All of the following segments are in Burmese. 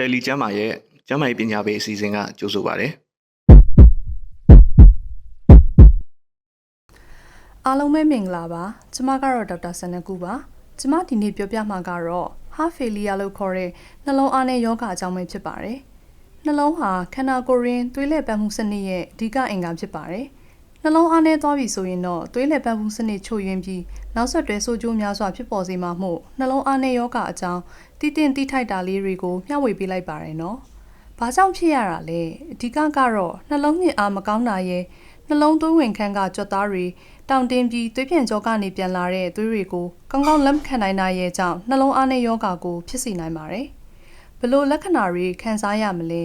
တယ်လီကျမ်းမာရဲ့ကျမ်းမာရေးပညာပေးအစီအစဉ်ကကြိုဆိုပါရစေအားလုံးပဲမင်္ဂလာပါကျမကတော့ဒေါက်တာဆန်နကူပါကျမဒီနေ့ပြောပြမှာကတော့ heart failure လို့ခေါ်တဲ့နှလုံးအားနည်းယောဂအကြောင်းပဲဖြစ်ပါတယ်နှလုံးဟာခန္ဓာကိုယ်ရင်းသွေးလက်ပတ်မှုစနစ်ရဲ့အဓိကအင်္ဂါဖြစ်ပါတယ် နှလုံးအားနည်းသွားပြီဆိုရင်တော့သွေးလက်ပတ်မှုစနစ်ချို့ယွင်းပြီးနောက်ဆက်တွဲဆိုးကျိုးများစွာဖြစ်ပေါ်စေမှာမို့နှလုံးအားနည်းယောဂအကြောင်းတည်တင်တိထိုက်တာလေးတွေကိုမျှဝေပေးလိုက်ပါရနော်ဘာကြောင့်ဖြစ်ရတာလဲအဓိကကတော့နှလုံးညစ်အားမကောင်းတာရဲ့နှလုံးသွေးဝင်ခန်းကကြွက်သားတွေတောင်တင်းပြီးသွေးပြန်ကြောကနေပြန်လာတဲ့သွေးတွေကိုကောင်းကောင်းလက်မခံနိုင်တာရဲ့ကြောင့်နှလုံးအားနည်းယောဂါကိုဖြစ်စေနိုင်ပါတယ်ဘလို့လက္ခဏာတွေခံစားရမလဲ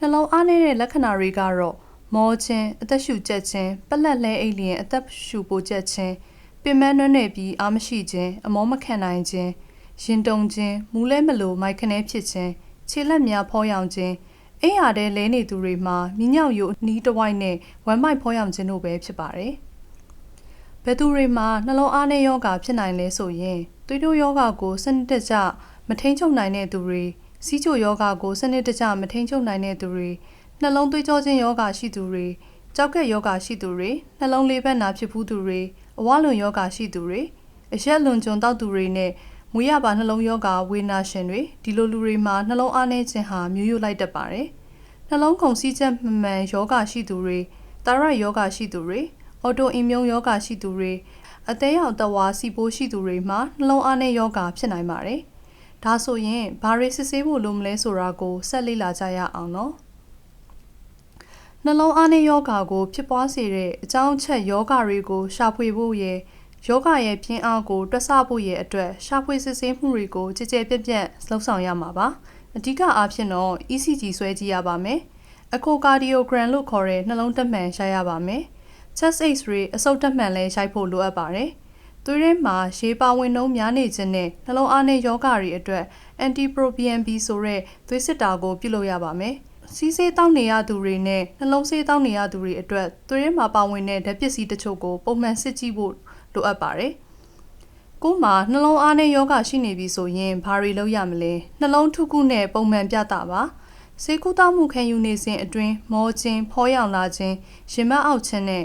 နှလုံးအားနည်းတဲ့လက္ခဏာတွေကတော့ မောခြင်းအသက်ရှူကျက်ခြင်းပလက်လဲအိတ်လျင်အသက်ရှူပိုကျက်ခြင်းပင်မနှွမ်းနယ်ပြီးအားမရှိခြင်းအမောမခံနိုင်ခြင်းရင်တုန်ခြင်းမူးလဲမလို့မိုက်ခနဲဖြစ်ခြင်းခြေလက်များဖောရောင်ခြင်းအိမ်ရတဲ့လဲနေသူတွေမှာမြညောင်ရိုနီးတစ်ဝိုက်နဲ့ဝမ်းမိုက်ဖောရောင်ခြင်းတို့ပဲဖြစ်ပါတယ်။ဘယ်သူတွေမှာနှလုံးအားနည်းယောဂဖြစ်နိုင်လဲဆိုရင်သွေးတိုးယောဂကိုစနစ်တကျမထိန်ချုပ်နိုင်တဲ့သူတွေစီးချိုယောဂကိုစနစ်တကျမထိန်ချုပ်နိုင်တဲ့သူတွေ နှလုံးသွေးကြောခြင်းယောဂရှိသူတွေကြောက်ကက်ယောဂရှိသူတွေနှလုံးလေးဘက်နာဖြစ်ဖူးသူတွေအဝလွန်ယောဂရှိသူတွေအရက်လွန်ကျွံတောက်သူတွေနဲ့မွေးရပါနှလုံးယောဂဝေနာရှင်တွေဒီလိုလူတွေမှာနှလုံးအားနည်းခြင်းဟာမျိုးရိုးလိုက်တတ်ပါတယ်။နှလုံးခုန်စီးချက်မှန်မှန်ယောဂရှိသူတွေတာရယောဂရှိသူတွေအော်တိုအီမြုံယောဂရှိသူတွေအသေးရောက်တဝါစီပိုးရှိသူတွေမှာနှလုံးအားနည်းယောဂဖြစ်နိုင်ပါတယ်။ဒါဆိုရင်ဘာတွေစစ်ဆေးဖို့လိုမလဲဆိုတာကိုဆက်လေ့လာကြရအောင်နော်။ နှလုံးအားနည်းယောဂါကို ဖြစ်ပွားစေတဲ့အကြောင်းအချက်ယောဂါတွေကို ရှာဖွေဖို့ရယ်ယောဂရဲ့ပြင်းအားကိုတွက်ဆဖို့ရအတွက်ရှာဖွေစစ်ဆေးမှုတွေကိုကြည်ကြဲပြက်ပြက်လှုပ်ဆောင်ရမှာပါအဓိကအားဖြင့်တော့ ECG ဆွဲကြည့်ရပါမယ် echocardiogram လို့ခေါ်တဲ့နှလုံးတက်မှန်ရှာရပါမယ် chest x-ray အဆုတ်တက်မှန်လည်းရိုက်ဖို့လိုအပ်ပါတယ်သွေးထဲမှာရေပါဝင်နှုန်းများနေခြင်းနဲ့နှလုံးအားနည်းယောဂတွေအတွက် anti-proBNP ဆိုတဲ့သွေးစစ်တာကိုပြုလုပ်ရပါမယ် စီးဆေးတောင်းနေရသူတွေနဲ့နှလုံးဆေးတောင်းနေရသူတွေအတွက်သွေးထဲမှာပါဝင်တဲ့ဓာတ်ပစ္စည်းတချို့ကိုပုံမှန်စစ်ကြည့်ဖို့လိုအပ်ပါတယ်။ကိုယ်မှာနှလုံးအားနည်းယောဂရှိနေပြီဆိုရင်ဘာတွေလုပ်ရမလဲ။နှလုံးထုခုနဲ့ပုံမှန်ပြတာပါ။ဆေးကုသမှုခံယူနေစဉ်အတွင်းမောခြင်း၊ဖောရောင်လာခြင်း၊ရင်မအောက်ခြင်းနဲ့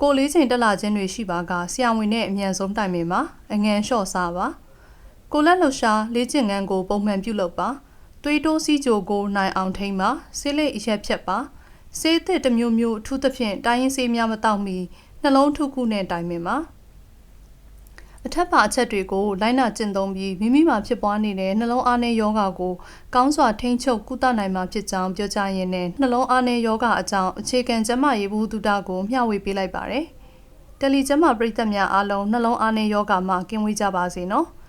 ကိုယ်လေးချိန်တက်လာခြင်းတွေရှိပါကဆရာဝန်နဲ့အမြန်ဆုံးတိုင်ပင်ပါ။အငန်လျှော့စားပါ။ကိုယ်လက်လှူရှားလေ့ကျင့်ခန်းကိုပုံမှန်ပြုလုပ်ပါ။ သွေးတိုးစီးကြိုကိုနိုင်အောင်ထိမ့်ပါ။ဆေးလိပ်အရက်ဖြတ်ပါ။ဆေးသစ်တစ်မျိုးမျိုးအထူးသဖြင့်တိုင်းရင်းဆေးများမတောက်မီနှလုံးထုခုနဲ့တိုင်ပင်ပါ။အထက်ပါအချက်တွေကိုလိုက်နာကျင့်သုံးပြီးမိမိမှာဖြစ်ပွားနေတဲ့နှလုံးအားနည်းယောဂါကိုကောင်းစွာထိန်းချုပ်ကုသနိုင်မှာဖြစ်ကြောင်းပြောကြားရင်းနဲ့နှလုံးအားနည်းယောဂါအကြောင်းအခြေခံကျန်းမာရေးဘူးတုဒကိုမျှဝေပေးလိုက်ပါတယ်။တယ်လီကျန်းမာပရိသတ်များအားလုံးနှလုံးအားနည်းယောဂါမှကင်းဝေးကြပါစေနော်။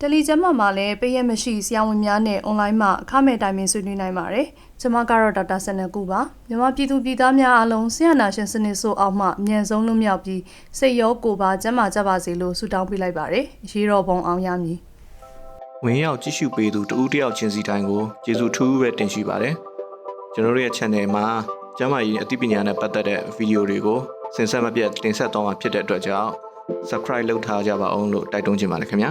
တယ်လီကျန်းမာမှာလည်းပေးရမရှိဆရာဝန်များနဲ့အွန်လိုင်းမှာအခမဲ့တိုင်ပင်ဆွေးနွေးနိုင်ပါတယ်။ကျွန်မကတော့ဒေါက်တာဆန်နကူပါ။မြန်မာပြည်သူပြည်သားများအားလုံးဆရာနာရှင်စနစ်ဆိုအောက်မှအမြန်ဆုံးလွတ်မြောက်ပြီးစိတ်ရောကိုယ်ပါကျန်းမာကြပါစေလို့ဆုတောင်းပေးလိုက်ပါတယ်။ရေတော်ပုံအောင်ရမည်ဝင်ရောက်ကြည့်ရှုပေးသူတဦးတစ်ယောက်ချင်းစီတိုင်းကိုကျေးဇူးထူးပဲတင်ရှိပါတယ်ကျွန်တော်တို့ရဲ့ channel မှာကျမ်းမာရေးအသိပညာနဲ့ပတ်သက်တဲ့ဗီဒီယိုတွေကိုစင်ဆက်မပြတ်တင်ဆက်သွားမှာဖြစ်တဲ့အတွက်ကြောင့် subscribe လုပ်ထားကြပါအောင်လို့တိုက်တွန်းချင်ပါတယ်ခင်ဗျာ